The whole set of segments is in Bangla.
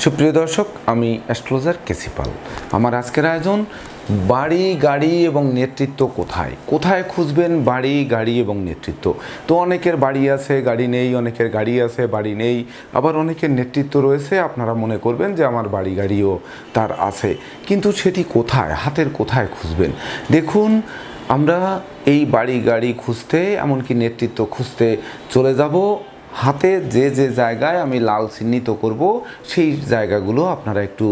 সুপ্রিয় দর্শক, আমি অ্যাস্ট্রোলজার কেসিপাল আমার আজকের আয়োজন, বাড়ি, গাড়ি এবং নেতৃত্ব কোথায়? কোথায় খুঁজবেন বাড়ি, গাড়ি এবং নেতৃত্ব? তো অনেকের বাড়ি আছে, গাড়ি নেই, অনেকের গাড়ি আছে, বাড়ি নেই, আবার অনেকের নেতৃত্ব রয়েছে, আপনারা মনে করবেন যে আমার বাড়ি, গাড়িও তার আছে। কিন্তু সেটি কোথায়, হাতের কোথায় খুঁজবেন? দেখুন, আমরা এই বাড়ি, গাড়ি খুঁজতে, এমনকি নেতৃত্ব খুঁজতে চলে যাব। হাতে যে যে জায়গায় আমি লাল চিহ্নিত করব, সেই জায়গাগুলো আপনারা একটু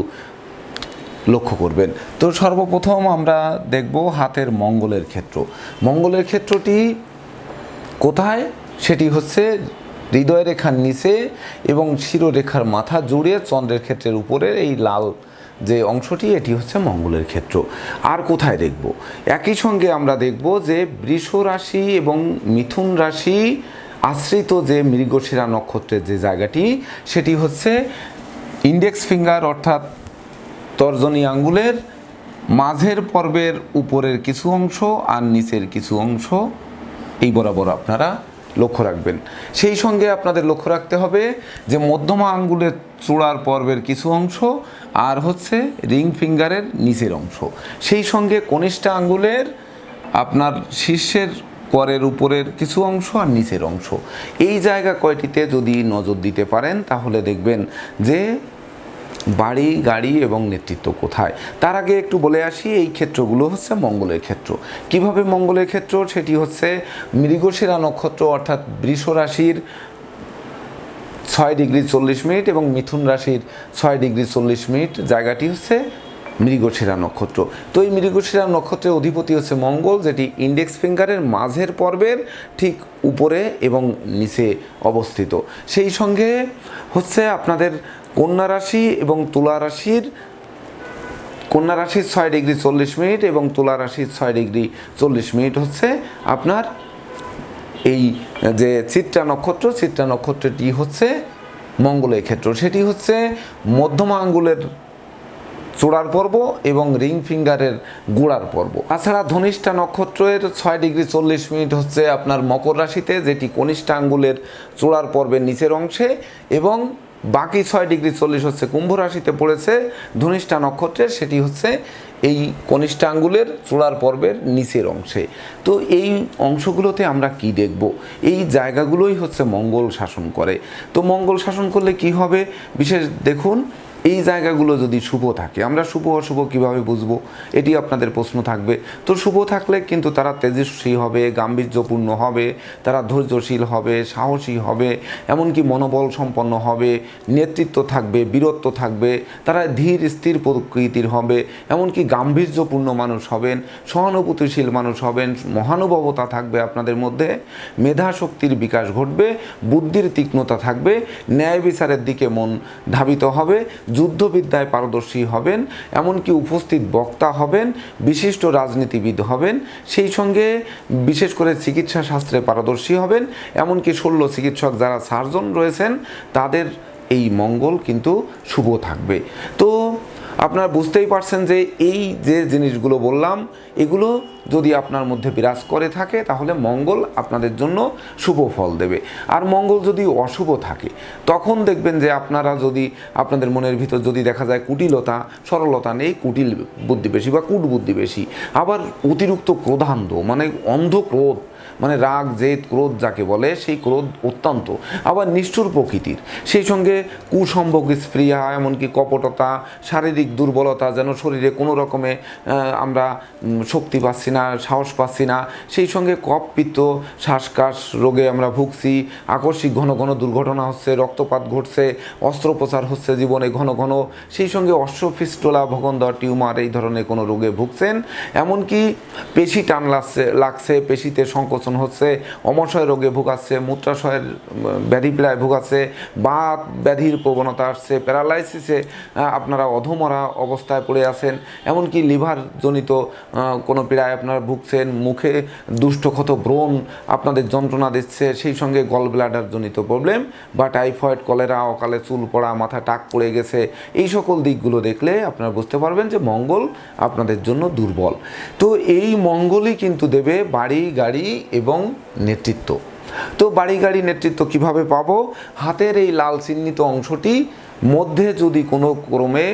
লক্ষ্য করবেন। তো সর্বপ্রথম আমরা দেখব হাতের মঙ্গলের ক্ষেত্র। মঙ্গলের ক্ষেত্রটি কোথায়? সেটি হচ্ছে হৃদয় রেখার নিচে এবং শিরোরেখার মাথা জুড়ে চন্দ্রের ক্ষেত্রের উপরে এই লাল যে অংশটি, এটি হচ্ছে মঙ্গলের ক্ষেত্র। আর কোথায় দেখব? একই সঙ্গে আমরা দেখব যে বৃষ রাশি এবং মিথুন রাশি আশ্রিত যে মৃগশিরা নক্ষত্রের যে জায়গাটি, সেটি হচ্ছে ইন্ডেক্স ফিঙ্গার অর্থাৎ তর্জনী আঙ্গুলের মাঝের পর্বের উপরের কিছু অংশ আর নিচের কিছু অংশ। এই বরাবর আপনারা লক্ষ্য রাখবেন। সেই সঙ্গে আপনাদের লক্ষ্য রাখতে হবে যে মধ্যমা আঙ্গুলের চূড়ার পর্বের কিছু অংশ আর হচ্ছে রিং ফিঙ্গারের নিচের অংশ। সেই সঙ্গে কনিষ্ঠা আঙ্গুলের আপনার শীর্ষের করের উপরের কিছু অংশ আর নিচের অংশ। এই জায়গা কয়টিতে যদি নজর দিতে পারেন, তাহলে দেখবেন যে বাড়ি, গাড়ি এবং নেতৃত্ব কোথায়? তার আগে একটু বলে আসি, এই ক্ষেত্রগুলো হচ্ছে মঙ্গলের ক্ষেত্র। কীভাবে মঙ্গলের ক্ষেত্র? সেটি হচ্ছে মৃগশিরা নক্ষত্র, অর্থাৎ বৃষ রাশির ছয় ডিগ্রি চল্লিশ মিনিট এবং মিথুন রাশির ছয় ডিগ্রি চল্লিশ মিনিট। জায়গাটি হচ্ছে মৃগশিরা নক্ষত্র। তো এই মৃগশিরা নক্ষত্রের অধিপতি হচ্ছে মঙ্গল, যেটি ইন্ডেক্স ফিঙ্গারের মাঝের পর্বের ঠিক উপরে এবং নিচে অবস্থিত। সেই সঙ্গে হচ্ছে আপনাদের কন্যা রাশি এবং তুলা রাশির, কন্যা রাশির ছয় ডিগ্রি চল্লিশ মিনিট এবং তুলা রাশির ছয় ডিগ্রি চল্লিশ মিনিট হচ্ছে আপনার এই যে চিত্রা নক্ষত্র, চিত্রা নক্ষত্রটি হচ্ছে মঙ্গলের ক্ষেত্র। সেটি হচ্ছে মধ্যমা আঙ্গুলের চূড়ার পর্ব এবং রিং ফিঙ্গারের গোড়ার পর্ব। তাছাড়া ধনিষ্ঠা নক্ষত্রের ছয় ডিগ্রি চল্লিশ মিনিট হচ্ছে আপনার মকর রাশিতে, যেটি কনিষ্ঠা আঙ্গুলের চূড়ার পর্বের নিচের অংশে এবং বাকি ছয় ডিগ্রি চল্লিশ হচ্ছে কুম্ভ রাশিতে পড়েছে ধনিষ্ঠা নক্ষত্রের, সেটি হচ্ছে এই কনিষ্ঠা আঙ্গুলের চূড়ার পর্বের নিচের অংশে। তো এই অংশগুলোতে আমরা কি দেখব? এই জায়গাগুলোই হচ্ছে মঙ্গল শাসন করে। তো মঙ্গল শাসন করলে কি হবে? বিশেষ দেখুন এই জায়গাগুলো যদি শুভ থাকে, আমরা শুভ অশুভ কীভাবে বুঝব? এটি আপনাদের প্রশ্ন থাকবে। তো শুভ থাকলে কিন্তু তারা তেজস্বী হবে, গাম্ভীর্যপূর্ণ হবে, তারা ধৈর্যশীল হবে, সাহসী হবে, এমনকি মনোবল সম্পন্ন হবে, নেতৃত্ব থাকবে, বীরত্ব থাকবে, তারা ধীর, স্থির প্রকৃতির হবে, এমনকি গাম্ভীর্যপূর্ণ মানুষ হবেন, সহানুভূতিশীল মানুষ হবেন, মহানুভবতা থাকবে আপনাদের মধ্যে মেধা শক্তির বিকাশ ঘটবে, বুদ্ধির তীক্ষ্ণতা থাকবে, ন্যায় বিচারের দিকে মন ধাবিত হবে যুদ্ধবিদ্যায় পারদর্শী হবেন, এমনকি উপস্থিত বক্তা হবেন, বিশিষ্ট রাজনীতিবিদ হবেন, সেই সঙ্গে বিশেষ করে চিকিৎসা শাস্ত্রে পারদর্শী হবেন, এমনকি শল্য চিকিৎসক যারা সার্জন রয়েছেন, তাদের এই মঙ্গল কিন্তু শুভ থাকবে। তো আপনারা বুঝতেই পারছেন যে এই যে জিনিসগুলো বললাম, এগুলো যদি আপনার মধ্যে বিরাজ করে থাকে, তাহলে মঙ্গল আপনাদের জন্য শুভ ফল দেবে। আর মঙ্গল যদি অশুভ থাকে, তখন দেখবেন যে আপনারা যদি, আপনাদের মনের ভিতর যদি দেখা যায় কুটিলতা, সরলতা নেই, কুটিল বুদ্ধি বেশি বা কুট বুদ্ধি বেশি। আবার অতিরিক্ত ক্রোধান্ধ মানে অন্ধ ক্রোধ মানে রাগ, জেদ, ক্রোধ যাকে বলে, সেই ক্রোধ অত্যন্ত, আবার নিষ্ঠুর প্রকৃতির। সেই সঙ্গে কুসম্ভোগ স্প্রিয়া এমনকি কপটতা, শারীরিক দুর্বলতা যেন শরীরে কোনো রকমে আমরা শক্তি পাচ্ছি না, সাহস পাচ্ছি না, সেই সঙ্গে কপ, পিত্ত, শ্বাসকাশ রোগে আমরা ভুগছি, আকস্মিক ঘন ঘন দুর্ঘটনা হচ্ছে, রক্তপাত ঘটছে, অস্ত্রোপচার হচ্ছে জীবনে ঘন ঘন, সেই সঙ্গে অশ্বফিস্টোলা ভগন্দর টিউমার এই ধরনের কোনো রোগে ভুগছেন, এমনকি পেশি টান লাগছে লাগছে, পেশিতে সংকোচন হচ্ছে অমশয় রোগে ভোগাচ্ছে মূত্রাশয়ের উম, ব্যাধিপ্রায় ভোগাচ্ছে বাত ব্যাধির প্রবণতা আসছে প্যারালাইসিসে আপনারা অধমরা অবস্থায় পড়ে আছেন এমনকি লিভার জনিত কোনো পীড়ায় আপনারা ভুগছেন মুখে দুষ্টক্ষত ব্রণ আপনাদের যন্ত্রণা দিচ্ছে সেই সঙ্গে গল ব্লাডার জনিত প্রবলেম বা টাইফয়েড কলেরা অকালে চুল পড়া মাথা টাক পড়ে গেছে এই সকল দিকগুলো দেখলে আপনারা বুঝতে পারবেন যে মঙ্গল আপনাদের জন্য দুর্বল। তো এই মঙ্গলই কিন্তু দেবে বাড়ি গাড়ি এবং নেতৃত্ব। তো বাড়ি গাড়ি নেতৃত্ব কীভাবে পাবো? হাতের এই লাল চিহ্নিত অংশটি, মধ্যে যদি কোনো ক্রমে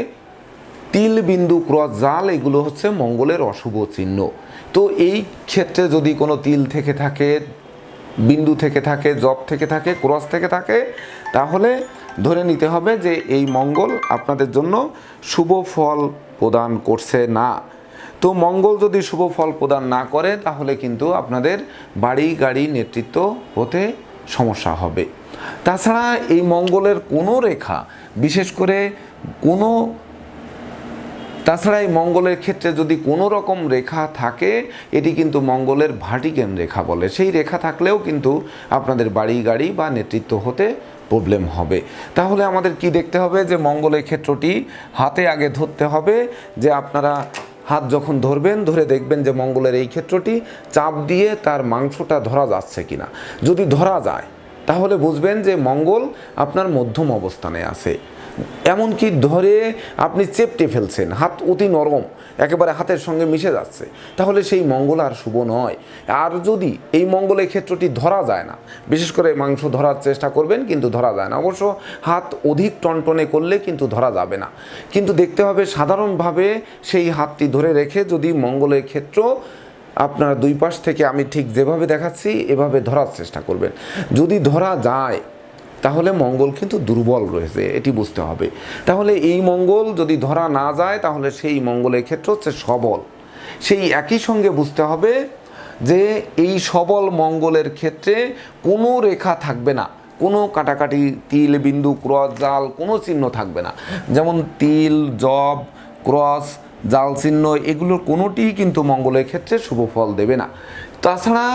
তিল বিন্দু ক্রস জাল, এগুলো হচ্ছে মঙ্গলের অশুভ চিহ্ন। তো এই ক্ষেত্রে যদি কোনো তিল থেকে থাকে, বিন্দু থেকে থাকে, জব থেকে থাকে, ক্রস থেকে থাকে, তাহলে ধরে নিতে হবে যে এই মঙ্গল আপনাদের জন্য শুভ ফল প্রদান করছে না। তো মঙ্গল যদি শুভ ফল প্রদান না করে, তাহলে কিন্তু আপনাদের বাড়ি, গাড়ি, নেতৃত্ব হতে সমস্যা হবে। তাছাড়া এই মঙ্গলের কোনো রেখা, বিশেষ করে কোনো, তাছাড়া এই মঙ্গলের ক্ষেত্রে যদি কোনো রকম রেখা থাকে, এটি কিন্তু মঙ্গলের ভাটিকেন রেখা বলে। সেই রেখা থাকলেও কিন্তু আপনাদের বাড়ি, গাড়ি বা নেতৃত্ব হতে প্রবলেম হবে। তাহলে আমাদের কি দেখতে হবে? যে মঙ্গলের ক্ষেত্রটি হাতে আগে ধরতে হবে, যে আপনারা হাত যখন ধরবেন, ধরে দেখবেন যে মঙ্গলের এই ক্ষেত্রটি চাপ দিয়ে তার মাংসটা ধরা যাচ্ছে কিনা। যদি ধরা যায়, তাহলে বুঝবেন যে মঙ্গল আপনার মধ্যম অবস্থানে আছে। এমনকি ধরে আপনি চেপটে ফেলছেন, হাত অতি নরম, একেবারে হাতের সঙ্গে মিশে যাচ্ছে, তাহলে সেই মঙ্গল আর শুভ নয়। আর যদি এই মঙ্গলের ক্ষেত্রটি ধরা যায় না, বিশেষ করে মাংস ধরার চেষ্টা করবেন কিন্তু ধরা যায় না, অবশ্য হাত অধিক টনটনে করলে কিন্তু ধরা যাবে না। কিন্তু দেখতে হবে সাধারণভাবে সেই হাতটি ধরে রেখে যদি মঙ্গলের ক্ষেত্র আপনার দুই পাশ থেকে আমি ঠিক যেভাবে দেখাচ্ছি, এভাবে ধরার চেষ্টা করবেন। যদি ধরা যায় তাহলে মঙ্গল কিন্তু দুর্বল রয়েছে, এটি বুঝতে হবে। তাহলে এই মঙ্গল যদি ধরা না যায়, তাহলে সেই মঙ্গলের ক্ষেত্র হচ্ছে সবল। সেই একই সঙ্গে বুঝতে হবে যে এই সবল মঙ্গলের ক্ষেত্রে কোনো রেখা থাকবে না, কোনো কাটাকাটি তিল, বিন্দু, ক্রস, জাল, কোনো চিহ্ন থাকবে না। যেমন তিল, জব, ক্রস, জাল, চিহ্ন, এগুলোর কোনোটিই কিন্তু মঙ্গলের ক্ষেত্রে শুভ ফল দেবে না। তাছাড়া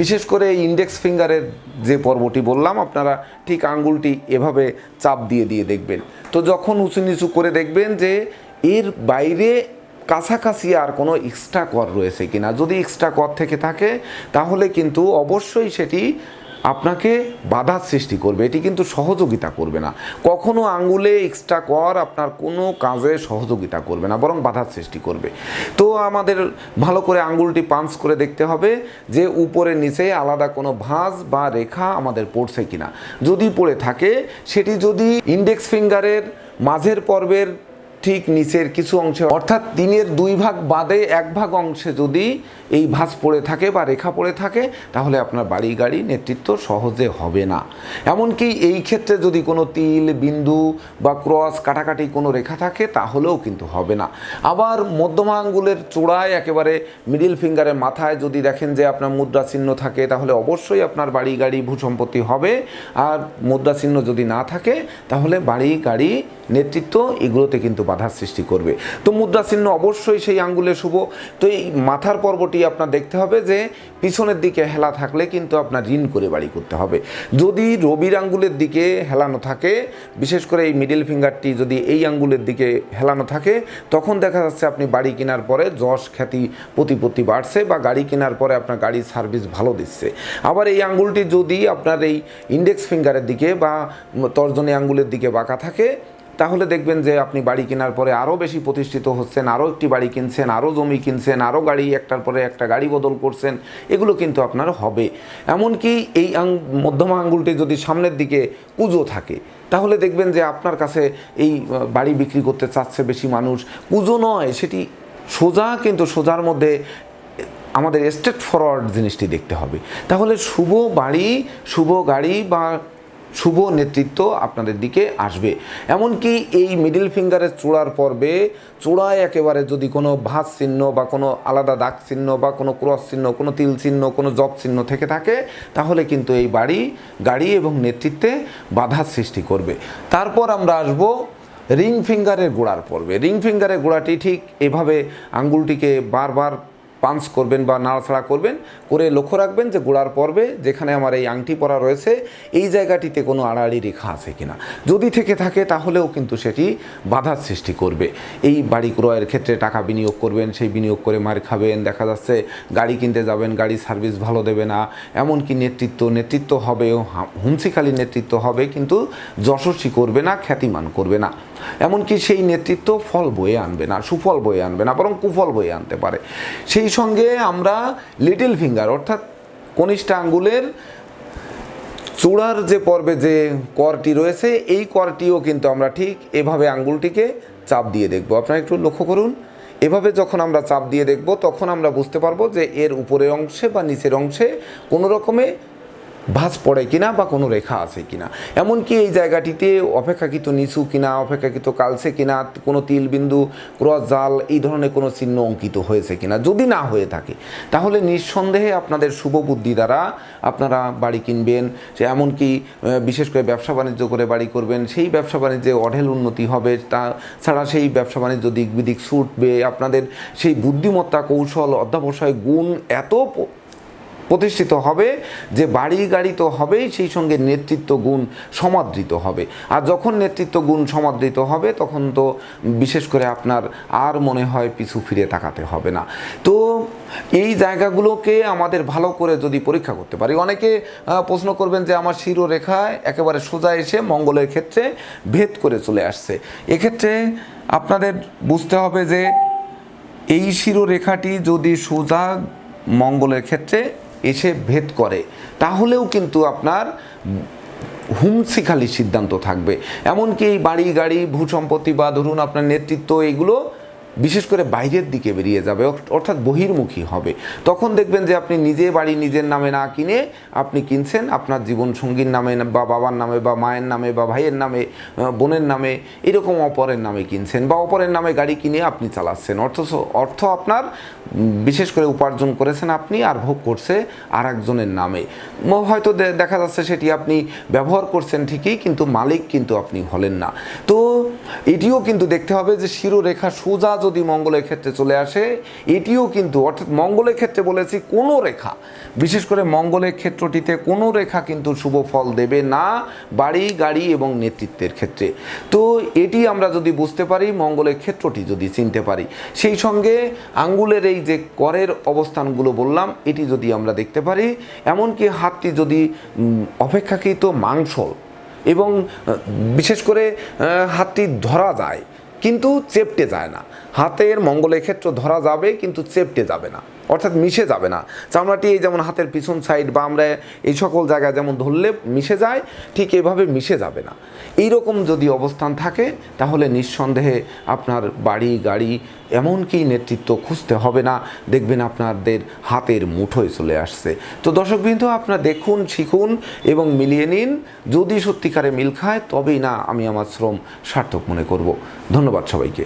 বিশেষ করে ইন্ডেক্স ফিঙ্গারের যে পর্বটি বললাম, আপনারা ঠিক আঙ্গুলটি এভাবে চাপ দিয়ে দিয়ে দেখবেন। তো যখন উঁচু নিচু করে দেখবেন যে এর বাইরে কাছাকাছি আর কোনো এক্সট্রা কর রয়েছে কিনা, যদি এক্সট্রা কর থেকে থাকে, তাহলে কিন্তু অবশ্যই সেটি আপনাকে বাধার সৃষ্টি করবে, এটি কিন্তু সহযোগিতা করবে না। কখনো আঙ্গুলে এক্সট্রা কর আপনার কোনো কাজে সহযোগিতা করবে না, বরং বাধার সৃষ্টি করবে। তো আমাদের ভালো করে আঙ্গুলটি পাঞ্চ করে দেখতে হবে যে উপরে নিচে আলাদা কোনো ভাঁজ বা রেখা আমাদের পড়ছে কিনা। যদি পড়ে থাকে, সেটি যদি ইন্ডেক্স ফিঙ্গারের মাঝের পর্বের ঠিক নিচের কিছু অংশে, অর্থাৎ তিনের দুই ভাগ বাদে এক ভাগ অংশে যদি এই ভাঁজ পড়ে থাকে বা রেখা পড়ে থাকে, তাহলে আপনার বাড়ি গাড়ি নেতৃত্ব সহজে হবে না। এমনকি এই ক্ষেত্রে যদি কোনো তিল, বিন্দু বা ক্রস কাটাকাটি কোনো রেখা থাকে, তাহলেও কিন্তু হবে না। আবার মধ্যমা আঙ্গুলের চূড়ায় একেবারে মিডিল ফিঙ্গারের মাথায় যদি দেখেন যে আপনার মুদ্রা চিহ্ন থাকে, তাহলে অবশ্যই আপনার বাড়ি গাড়ি ভূসম্পত্তি হবে। আর মুদ্রা চিহ্ন যদি না থাকে, তাহলে বাড়ি গাড়ি নেতৃত্ব, এগুলোতে কিন্তু বাধার সৃষ্টি করবে। তো মুদ্রা চিহ্ন অবশ্যই সেই আঙ্গুলে শুভ। তো এই মাথার পর্বটি আপনার দেখতে হবে যে, পিছনের দিকে হেলা থাকলে কিন্তু আপনার ঋণ করে বাড়ি করতে হবে। যদি রবির আঙ্গুলের দিকে হেলানো থাকে, বিশেষ করে এই মিডিল ফিঙ্গারটি যদি এই আঙ্গুলের দিকে হেলানো থাকে, তখন দেখা যাচ্ছে আপনি বাড়ি কেনার পরে যশ, খ্যাতি, প্রতিপত্তি বাড়ছে বা গাড়ি কেনার পরে আপনার গাড়ির সার্ভিস ভালো দিচ্ছে। আবার এই আঙ্গুলটি যদি আপনার এই ইন্ডেক্স ফিঙ্গারের দিকে বা তর্জনী আঙ্গুলের দিকে বাঁকা থাকে তাহলে দেখবেন যে আপনি বাড়ি কেনার পরে আরও বেশি প্রতিষ্ঠিত হচ্ছেন আরও একটি বাড়ি কিনছেন আরও জমি কিনছেন আরও গাড়ি একটার পরে একটা গাড়ি বদল করছেন, এগুলো কিন্তু আপনার হবে। এমনকি এই আং, মধ্যমা আঙ্গুলটি যদি সামনের দিকে কুজো থাকে, তাহলে দেখবেন যে আপনার কাছে এই বাড়ি বিক্রি করতে চাচ্ছে বেশি মানুষ। কুজো নয়, সেটি সোজা কিন্তু সোজার মধ্যে আমাদের স্টেট ফরওয়ার্ড জিনিসটি দেখতে হবে। তাহলে শুভ বাড়ি, শুভ গাড়ি বা শুভ নেতৃত্ব আপনাদের দিকে আসবে। এমনকি এই মিডিল ফিঙ্গারের চূড়ার পর্বে চূড়ায় একেবারে যদি কোনো ভাস চিহ্ন বা কোনো আলাদা দাগ চিহ্ন বা কোনো ক্রস চিহ্ন, কোনো তিল চিহ্ন, কোনো জব চিহ্ন থেকে থাকে, তাহলে কিন্তু এই বাড়ি, গাড়ি এবং নেতৃত্বে বাধার সৃষ্টি করবে। তারপর আমরা আসব রিং ফিঙ্গারের গোড়ার পর্বে। রিং ফিঙ্গারের গোড়াটি ঠিক এভাবে আঙ্গুলটিকে বারবার পাঞ্চ করবেন বা নাড়াছাড়া করবেন, করে লক্ষ্য রাখবেন যে গোড়ার পর্বে যেখানে আমার এই আংটি পরা রয়েছে, এই জায়গাটিতে কোনো আড়াআড়ি রেখা আছে কিনা। যদি থেকে থাকে তাহলেও কিন্তু সেটি বাধার সৃষ্টি করবে। এই বাড়ি ক্রয়ের ক্ষেত্রে টাকা বিনিয়োগ করবেন, সেই বিনিয়োগ করে মার খাবেন, দেখা যাচ্ছে গাড়ি কিনতে যাবেন গাড়ি সার্ভিস ভালো দেবে না, এমনকি নেতৃত্ব নেতৃত্ব হবে হুমসিখালি নেতৃত্ব হবে, কিন্তু যশস্বী করবে না, খ্যাতিমান করবে না। এমনকি সেই নেতৃত্ব ফল বয়ে আনবে না, সুফল বয়ে আনবে না, বরং কুফল বয়ে আনতে পারে। সেই সঙ্গে আমরা লিটিল ফিঙ্গার অর্থাৎ কনিষ্ঠ আঙ্গুলের চূড়ার যে পর্বে যে করটি রয়েছে, এই করটিও কিন্তু আমরা ঠিক এভাবে আঙ্গুলটিকে চাপ দিয়ে দেখব। আপনারা একটু লক্ষ্য করুন, এভাবে যখন আমরা চাপ দিয়ে দেখব, তখন আমরা বুঝতে পারব যে এর উপরের অংশে বা নিচের অংশে কোনো রকমে ভাঁজ পড়ে কিনা বা কোনো রেখা আছে কিনা। এমনকি এই জায়গাটিতে অপেক্ষাকৃত নিচু কিনা, অপেক্ষাকৃত কালসে কিনা, কোনো তিলবিন্দু ক্রস জাল, এই ধরনের কোনো চিহ্ন অঙ্কিত হয়েছে কিনা। যদি না হয়ে থাকে, তাহলে নিঃসন্দেহে আপনাদের শুভ বুদ্ধি দ্বারা আপনারা বাড়ি কিনবেন যে এমনকি বিশেষ করে ব্যবসা বাণিজ্য করে বাড়ি করবেন, সেই ব্যবসা বাণিজ্যে অঢেল উন্নতি হবে, তা ছাড়া সেই ব্যবসা বাণিজ্য দিক বিদিক ছুটবে। আপনাদের সেই বুদ্ধিমত্তা কৌশল, অধ্যাবসায় গুণ এত প্রতিষ্ঠিত হবে, যে বাড়ি গাড়ি তো হবেই সেই সঙ্গে নেতৃত্ব গুণ সমাদৃত হবে। আর যখন নেতৃত্ব গুণ সমাদৃত হবে, তখন তো বিশেষ করে আপনার আর মনে হয় পিছু ফিরে তাকাতে হবে না। তো এই জায়গাগুলোকে আমাদের ভালো করে যদি পরীক্ষা করতে পারি, অনেকে প্রশ্ন করবেন যে আমার শিরোরেখায় একেবারে সোজা এসে মঙ্গলের ক্ষেত্রে ভেদ করে চলে আসছে। এক্ষেত্রে আপনাদের বুঝতে হবে যে এই শিরোরেখাটি যদি সোজা মঙ্গলের ক্ষেত্রে এসে ভেদ করে, তাহলেও কিন্তু আপনার হুমসিখালি সিদ্ধান্ত থাকবে। এমনকি এই বাড়ি গাড়ি, ভূসম্পত্তি বা ধরুন আপনার নেতৃত্ব, এগুলো বিশেষ করে বাইরের দিকে বেরিয়ে যাবে অর্থাৎ বহির্মুখী হবে। তখন দেখবেন যে আপনি নিজে বাড়ি নিজের নামে না কিনে আপনি কিনছেন, আপনার জীবন সঙ্গীর নামে বা বাবার নামে বা মায়ের নামে বা ভাইয়ের নামে বোনের নামে, এরকম অপরের নামে কিনছেন বা অপরের নামে গাড়ি কিনে আপনি চালাচ্ছেন। অর্থ অর্থ আপনার বিশেষ করে উপার্জন করেছেন আপনি, আর ভোগ করছে আর একজনের নামে হয়তো দেখা যাচ্ছে সেটি আপনি ব্যবহার করছেন ঠিকই, কিন্তু মালিক কিন্তু আপনি হলেন না। তো এটিও কিন্তু দেখতে হবে যে শিরোরেখা সোজা যদি মঙ্গলের ক্ষেত্রে চলে আসে, এটিও কিন্তু, অর্থাৎ মঙ্গলের ক্ষেত্রে বলেছি কোনো রেখা, বিশেষ করে মঙ্গলের ক্ষেত্রটিতে কোনো রেখা কিন্তু শুভ ফল দেবে না বাড়ি, গাড়ি এবং নেতৃত্বের ক্ষেত্রে। তো এটি আমরা যদি বুঝতে পারি, মঙ্গলের ক্ষেত্রটি যদি চিনতে পারি। সেই সঙ্গে আঙ্গুলের এই যে করের অবস্থানগুলো বললাম, এটি যদি আমরা দেখতে পারি, এমনকি হাতটি যদি অপেক্ষাকৃত মাংসল এবং বিশেষ করে হাতটি ধরা যায় কিন্তু চেপটে যায় না। হাতের মঙ্গলের ক্ষেত্র ধরা যাবে কিন্তু চেপটে যাবে না। অর্থাৎ মিশে যাবে না। চামড়াটি এই যেমন হাতের পিছন সাইড বা আমরা এই সকল জায়গায় যেমন ধরলে মিশে যায়, ঠিক এভাবে মিশে যাবে না। এই রকম যদি অবস্থান থাকে, তাহলে নিঃসন্দেহে আপনার বাড়ি, গাড়ি এমনকি নেতৃত্ব খুঁজতে হবে না। দেখবেন আপনাদের হাতের মুঠোয় চলে আসছে। তো দর্শকবৃন্দ, আপনারা দেখুন, শিখুন এবং মিলিয়ে নিন। যদি সত্যিকারে মিল খায়, তবেই না আমি আমার শ্রম সার্থক মনে করব। ধন্যবাদ সবাইকে।